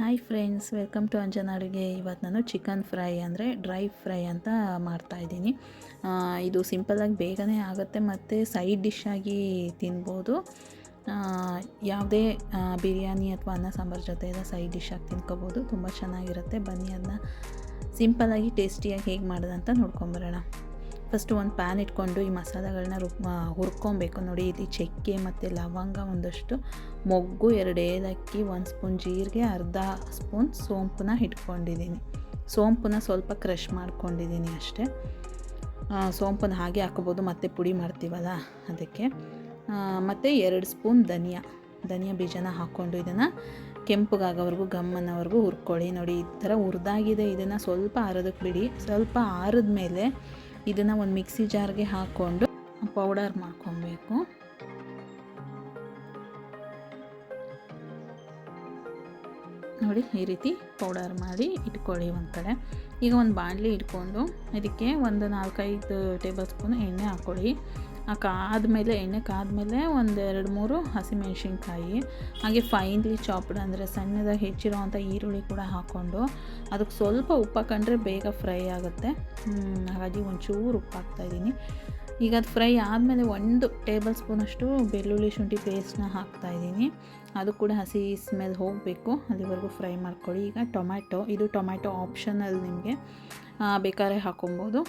Hi friends welcome to Anjana ಅಡುಗೆ ಇವತ್ತು ನಾನು ಚಿಕನ್ ಫ್ರೈ ಅಂದರೆ ಡ್ರೈ ಫ್ರೈ ಅಂತ ಮಾಡ್ತಾಯಿದ್ದೀನಿ ಇದು ಸಿಂಪಲ್ಲಾಗಿ ಬೇಗನೆ ಆಗುತ್ತೆ ಮತ್ತು ಸೈಡ್ ಡಿಶ್ ಆಗಿ ತಿನ್ಬೋದು. ಯಾವುದೇ ಬಿರಿಯಾನಿ ಅಥವಾ ಅನ್ನ ಸಾಂಬಾರು ಜೊತೆ ಎಲ್ಲ ಸೈಡ್ ಡಿಶ್ ಆಗಿ ತಿನ್ಕೋಬೋದು. ತುಂಬ ಚೆನ್ನಾಗಿರುತ್ತೆ. ಬನ್ನಿ ಅದನ್ನ ಸಿಂಪಲ್ಲಾಗಿ ಟೇಸ್ಟಿಯಾಗಿ ಹೇಗೆ ಮಾಡೋದಂತ ನೋಡ್ಕೊಂಬರೋಣ ಫಸ್ಟು ಒಂದು ಪ್ಯಾನ್ ಇಟ್ಕೊಂಡು ಈ ಮಸಾಲೆಗಳನ್ನ ರುಬ್ ಹುರ್ಕೊಬೇಕು. ನೋಡಿ ಇಲ್ಲಿ ಚಕ್ಕೆ ಮತ್ತು ಲವಂಗ ಒಂದಷ್ಟು, ಮೊಗ್ಗು ಎರಡು, ಏಲಕ್ಕಿ ಒಂದು ಸ್ಪೂನ್, ಜೀರಿಗೆ ಅರ್ಧ ಸ್ಪೂನ್ ಸೋಂಪನ್ನ ಇಟ್ಕೊಂಡಿದ್ದೀನಿ. ಸೋಂಪನ್ನ ಸ್ವಲ್ಪ ಕ್ರಷ್ ಮಾಡ್ಕೊಂಡಿದ್ದೀನಿ ಅಷ್ಟೇ. ಸೋಂಪನ್ನು ಸೋಂಪನ್ನ ಹಾಗೆ ಹಾಕೋಬೋದು, ಮತ್ತೆ ಪುಡಿ ಮಾಡ್ತೀವಲ್ಲ ಅದಕ್ಕೆ. ಮತ್ತು ಎರಡು ಸ್ಪೂನ್ ಧನಿಯಾ ಧನಿಯಾ ಬೀಜನ ಹಾಕ್ಕೊಂಡು ಇದನ್ನು ಕೆಂಪಗಾಗೋವರೆಗೂ, ಗಮ್ಮನವರೆಗೂ ಹುರ್ಕೊಳ್ಳಿ. ನೋಡಿ, ಈ ಥರ ಹುರಿದಾಗಿದೆ. ಇದನ್ನು ಸ್ವಲ್ಪ ಆರೋದಕ್ಕೆ ಬಿಡಿ. ಸ್ವಲ್ಪ ಆರಿದ ಮೇಲೆ ಇದನ್ನು ಒಂದು ಮಿಕ್ಸಿ ಜಾರ್ಗೆ ಹಾಕ್ಕೊಂಡು ಪೌಡರ್ ಮಾಡ್ಕೊಬೇಕು. ನೋಡಿ, ಈ ರೀತಿ ಪೌಡರ್ ಮಾಡಿ ಇಟ್ಕೊಳ್ಳಿ ಒಂದು ಕಡೆ ಈಗ ಒಂದು ಬಾಣಲಿ ಇಟ್ಕೊಂಡು ಇದಕ್ಕೆ ಒಂದು ನಾಲ್ಕೈದು ಟೇಬಲ್ ಸ್ಪೂನ್ ಎಣ್ಣೆ ಹಾಕ್ಕೊಳ್ಳಿ ಕಾದ್ಮೇಲೆ, ಎಣ್ಣೆ ಕಾದ್ಮೇಲೆ ಒಂದು ಎರಡು ಮೂರು ಹಸಿಮೆಣ್ಸಿನ್ಕಾಯಿ, ಹಾಗೆ ಫೈನ್ಲಿ ಚಾಪ್ಡ್ ಅಂದರೆ ಸಣ್ಣದಾಗಿ ಹೆಚ್ಚಿರೋವಂಥ ಈರುಳ್ಳಿ ಕೂಡ ಹಾಕ್ಕೊಂಡು, ಅದಕ್ಕೆ ಸ್ವಲ್ಪ ಉಪ್ಪು ಹಾಕೊಂಡ್ರೆ ಬೇಗ ಫ್ರೈ ಆಗುತ್ತೆ. ಹಾಗಾಗಿ ಒಂಚೂರು ಉಪ್ಪು ಹಾಕ್ತಾಯಿದ್ದೀನಿ ಈಗ ಅದು ಫ್ರೈ ಆದಮೇಲೆ ಒಂದು ಟೇಬಲ್ ಸ್ಪೂನಷ್ಟು ಬೆಳ್ಳುಳ್ಳಿ ಶುಂಠಿ ಪೇಸ್ಟ್ನ ಹಾಕ್ತಾಯಿದ್ದೀನಿ ಅದು ಕೂಡ ಹಸಿ ಸ್ಮೆಲ್ ಹೋಗಬೇಕು. ಅಲ್ಲಿವರೆಗೂ ಫ್ರೈ ಮಾಡ್ಕೊಳ್ಳಿ. ಈಗ ಟೊಮ್ಯಾಟೊ ಇದು ಟೊಮ್ಯಾಟೊ ಆಪ್ಷನಲ್ ನಿಮಗೆ ಬೇಕಾದ್ರೆ ಹಾಕೊಬೋದು.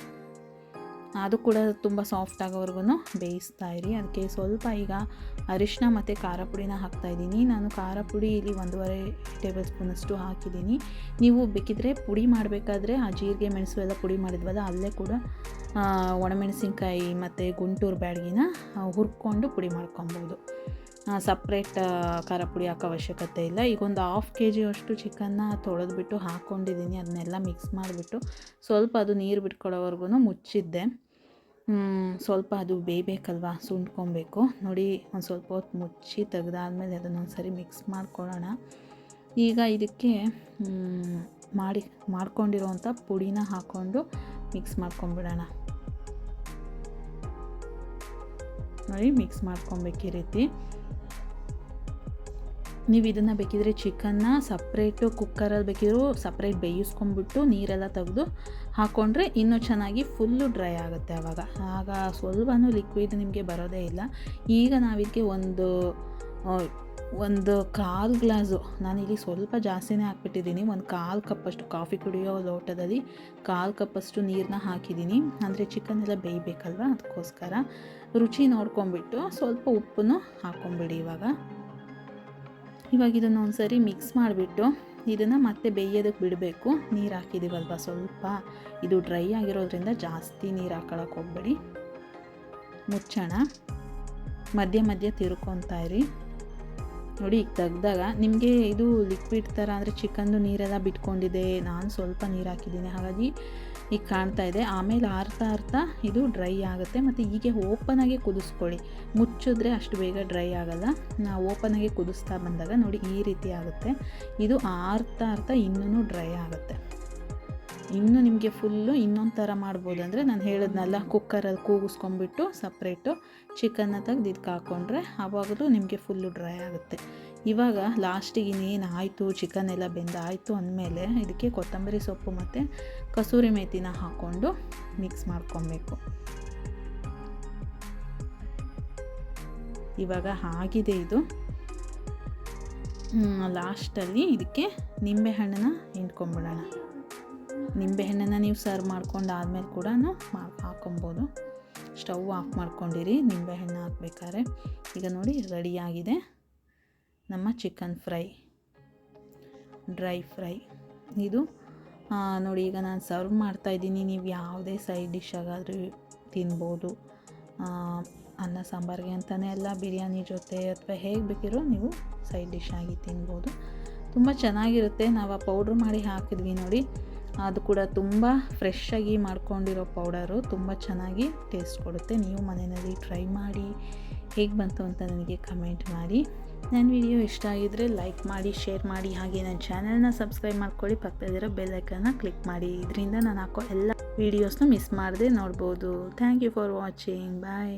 ಅದು ಕೂಡ ತುಂಬ ಸಾಫ್ಟ್ ಆಗೋವರೆಗೂ ಬೇಯಿಸ್ತಾ ಇರಿ. ಅದಕ್ಕೆ ಸ್ವಲ್ಪ ಈಗ ಅರಿಶಿನ ಮತ್ತು ಖಾರ ಪುಡಿನ ಹಾಕ್ತಾಯಿದ್ದೀನಿ ನಾನು ಖಾರ ಪುಡಿ ಇಲ್ಲಿ ಒಂದೂವರೆ ಟೇಬಲ್ ಸ್ಪೂನಷ್ಟು ಹಾಕಿದ್ದೀನಿ. ನೀವು ಬೇಕಿದ್ರೆ ಪುಡಿ ಮಾಡಬೇಕಾದ್ರೆ ಆ ಜೀರಿಗೆ, ಮೆಣಸು ಎಲ್ಲ ಪುಡಿ ಮಾಡಿದ್ವಲ್ಲ, ಅಲ್ಲೇ ಕೂಡ ಒಣಮೆಣಸಿನ್ಕಾಯಿ ಮತ್ತು ಗುಂಟೂರು ಬ್ಯಾಡಗಿನ ಹುರ್ಕೊಂಡು ಪುಡಿ ಮಾಡ್ಕೊಬೋದು. ಸಪ್ರೇಟ್ ಖಾರ ಪುಡಿ ಹಾಕೋ ಅವಶ್ಯಕತೆ ಇಲ್ಲ. ಈಗ ಒಂದು ಹಾಫ್ ಕೆ ಜಿಯಷ್ಟು ಚಿಕನ್ನ ತೊಳೆದ್ಬಿಟ್ಟು ಹಾಕ್ಕೊಂಡಿದ್ದೀನಿ ಅದನ್ನೆಲ್ಲ ಮಿಕ್ಸ್ ಮಾಡಿಬಿಟ್ಟು ಸ್ವಲ್ಪ ಅದು ನೀರು ಬಿಟ್ಕೊಳ್ಳೋವರೆಗೂ ಮುಚ್ಚಿದ್ದೆ. ಸ್ವಲ್ಪ ಅದು ಬೇಯಬೇಕಲ್ವಾ ಸುಂಡ್ಕೊಬೇಕು ನೋಡಿ, ಒಂದು ಸ್ವಲ್ಪ ಹೊತ್ತು ಮುಚ್ಚಿ ತೆಗೆದಾದ್ಮೇಲೆ ಅದನ್ನೊಂದು ಸರಿ ಮಿಕ್ಸ್ ಮಾಡ್ಕೊಳ್ಳೋಣ. ಈಗ ಇದಕ್ಕೆ ಮಾಡಿ ಮಾಡ್ಕೊಂಡಿರೋವಂಥ ಪುಡಿನ ಹಾಕ್ಕೊಂಡು ಮಿಕ್ಸ್ ಮಾಡ್ಕೊಂಬಿಡೋಣ. ನೋಡಿ ಮಿಕ್ಸ್ ಮಾಡ್ಕೊಬೇಕು ಈ ರೀತಿ. ನೀವು ಇದನ್ನು ಬೇಕಿದ್ರೆ ಚಿಕನ್ನ ಸಪ್ರೇಟು ಕುಕ್ಕರಲ್ಲಿ ಬೇಕಿದ್ರು ಸಪ್ರೇಟ್ ಬೇಯಿಸ್ಕೊಂಡ್ಬಿಟ್ಟು ನೀರೆಲ್ಲ ತೆಗೆದು ಹಾಕ್ಕೊಂಡ್ರೆ ಇನ್ನೂ ಚೆನ್ನಾಗಿ ಫುಲ್ಲು ಡ್ರೈ ಆಗುತ್ತೆ ಆವಾಗ ಆಗ ಸ್ವಲ್ಪನೂ ಲಿಕ್ವಿಡ್ ನಿಮಗೆ ಬರೋದೇ ಇಲ್ಲ. ಈಗ ನಾವಿದಕ್ಕೆ ಒಂದು ಒಂದು ಕಾಲು ಗ್ಲಾಸು ನಾನಿಲ್ಲಿ ಸ್ವಲ್ಪ ಜಾಸ್ತಿನೇ ಹಾಕ್ಬಿಟ್ಟಿದ್ದೀನಿ. ಒಂದು ಕಾಲು ಕಪ್ಪಷ್ಟು ಕಾಫಿ ಕುಡಿಯೋ ಲೋಟದಲ್ಲಿ ಕಾಲು ಕಪ್ಪಷ್ಟು ನೀರನ್ನ ಹಾಕಿದ್ದೀನಿ. ಅಂದರೆ ಚಿಕನ್ ಎಲ್ಲ ಬೇಯಬೇಕಲ್ವ? ಅದಕ್ಕೋಸ್ಕರ ರುಚಿ ನೋಡ್ಕೊಂಬಿಟ್ಟು ಸ್ವಲ್ಪ ಉಪ್ಪನ್ನು ಹಾಕ್ಕೊಂಬಿಡಿ ಇವಾಗ. ಇವಾಗ ಇದನ್ನು ಒಂದು ಸರಿ ಮಿಕ್ಸ್ ಮಾಡಿಬಿಟ್ಟು ಇದನ್ನು ಮತ್ತೆ ಬೇಯೋದಕ್ಕೆ ಬಿಡಬೇಕು. ನೀರು ಹಾಕಿದ್ದೀವಲ್ವ ಸ್ವಲ್ಪ? ಇದು ಡ್ರೈ ಆಗಿರೋದ್ರಿಂದ ಜಾಸ್ತಿ ನೀರು ಹಾಕೊಳಕ್ಕೆ ಹೋಗ್ಬೇಡಿ. ಮುಚ್ಚೋಣ. ಮಧ್ಯ ಮಧ್ಯ ತಿರ್ಕೊತಾ ಇರಿ. ನೋಡಿ ಈಗ ತೆಗ್ದಾಗ ನಿಮಗೆ ಇದು ಲಿಕ್ವಿಡ್ ಥರ ಅಂದರೆ ಚಿಕನ್ದು ನೀರೆಲ್ಲ ಬಿಟ್ಕೊಂಡಿದೆ. ನಾನು ಸ್ವಲ್ಪ ನೀರು ಹಾಕಿದ್ದೀನಿ. ಹಾಗಾಗಿ ಈಗ ಕಾಣ್ತಾ ಇದೆ. ಆಮೇಲೆ ಆರ್ತಾ ಆರ್ತಾ ಇದು ಡ್ರೈ ಆಗುತ್ತೆ. ಮತ್ತು ಹೀಗೆ ಓಪನಾಗೆ ಕುದಿಸ್ಕೊಳ್ಳಿ. ಮುಚ್ಚಿದ್ರೆ ಅಷ್ಟು ಬೇಗ ಡ್ರೈ ಆಗಲ್ಲ. ನಾವು ಓಪನಾಗೆ ಕುದಿಸ್ತಾ ಬಂದಾಗ ನೋಡಿ ಈ ರೀತಿ ಆಗುತ್ತೆ. ಇದು ಆರ್ತಾ ಆರ್ತಾ ಇನ್ನೂ ಡ್ರೈ ಆಗುತ್ತೆ. ಇನ್ನು ನಿಮಗೆ ಫುಲ್ಲು ಇನ್ನೊಂದು ಥರ ಮಾಡ್ಬೋದು ಅಂದರೆ ನಾನು ಹೇಳಿದ್ನಲ್ಲ ಕುಕ್ಕರಲ್ಲಿ ಕೂಗಿಸ್ಕೊಂಬಿಟ್ಟು ಸಪ್ರೇಟು ಚಿಕನ್ನ ತೆಗೆದು ಇದಕ್ಕೆ ಹಾಕ್ಕೊಂಡ್ರೆ ಆವಾಗಲೂ ನಿಮಗೆ ಫುಲ್ಲು ಡ್ರೈ ಆಗುತ್ತೆ. ಇವಾಗ ಲಾಸ್ಟಿಗೆ ಇನ್ನೇನು ಆಯಿತು ಚಿಕನ್ ಎಲ್ಲ ಬೆಂದಾಯಿತು ಅಂದಮೇಲೆ ಇದಕ್ಕೆ ಕೊತ್ತಂಬರಿ ಸೊಪ್ಪು ಮತ್ತು ಕಸೂರಿ ಮೇಥಿನ ಹಾಕ್ಕೊಂಡು ಮಿಕ್ಸ್ ಮಾಡ್ಕೊಬೇಕು. ಇವಾಗ ಆಗಿದೆ ಇದು. ಲಾಸ್ಟಲ್ಲಿ ಇದಕ್ಕೆ ನಿಂಬೆಹಣ್ಣನ್ನ ಹಿಂಡ್ಕೊಂಬಿಡೋಣ. ನಿಂಬೆಹಣ್ಣನ್ನು ನೀವು ಸರ್ವ್ ಮಾಡ್ಕೊಂಡು ಆದಮೇಲೆ ಕೂಡ ಹಾಕೊಬೋದು ಸ್ಟವ್ ಆಫ್ ಮಾಡ್ಕೊಂಡಿರಿ ನಿಂಬೆಹಣ್ಣು ಹಾಕ್ಬೇಕಾದ್ರೆ. ಈಗ ನೋಡಿ ರೆಡಿಯಾಗಿದೆ ನಮ್ಮ ಚಿಕನ್ ಫ್ರೈ. Dry fry. ಇದು ನೋಡಿ ಈಗ ನಾನು ಸರ್ವ್ ಮಾಡ್ತಾಯಿದ್ದೀನಿ ನೀವು ಯಾವುದೇ ಸೈಡ್ ಡಿಶ್ ಆಗಾದರೂ ತಿನ್ಬೋದು. ಅನ್ನ, ಸಾಂಬಾರಿಗೆ ಅಂತಲೇ ಅಲ್ಲ, ಬಿರಿಯಾನಿ ಜೊತೆ ಅಥವಾ ಹೇಗೆ ಬೇಕಿರೋ ನೀವು ಸೈಡ್ ಡಿಶ್ ಆಗಿ ತಿನ್ಬೋದು. ತುಂಬ ಚೆನ್ನಾಗಿರುತ್ತೆ. ನಾವು ಆ ಪೌಡ್ರ್ ಮಾಡಿ ಹಾಕಿದ್ವಿ ನೋಡಿ. ಅದು ಕೂಡ ತುಂಬ ಫ್ರೆಶ್ಶಾಗಿ ಮಾಡ್ಕೊಂಡಿರೋ ಪೌಡರು ತುಂಬ ಚೆನ್ನಾಗಿ ಟೇಸ್ಟ್ ಕೊಡುತ್ತೆ. ನೀವು ಮನೆಯಲ್ಲಿ ಟ್ರೈ ಮಾಡಿ, ಹೇಗೆ ಬಂತು ಅಂತ ನನಗೆ ಕಮೆಂಟ್ ಮಾಡಿ. ನನ್ನ ವಿಡಿಯೋ ಇಷ್ಟ ಆಗಿದರೆ ಲೈಕ್ ಮಾಡಿ, ಶೇರ್ ಮಾಡಿ, ಹಾಗೆ ನನ್ನ ಚಾನಲ್ನ ಸಬ್ಸ್ಕ್ರೈಬ್ ಮಾಡ್ಕೊಳ್ಳಿ. ಪಕ್ಕದಲ್ಲಿರೋ ಬೆಲ್ಲೈಕನ್ನ ಕ್ಲಿಕ್ ಮಾಡಿ. ಇದರಿಂದ ನಾನು ಹಾಕೋ ಎಲ್ಲ ವೀಡಿಯೋಸ್ನ ಮಿಸ್ ಮಾಡದೆ ನೋಡ್ಬೋದು. Thank you for watching. Bye.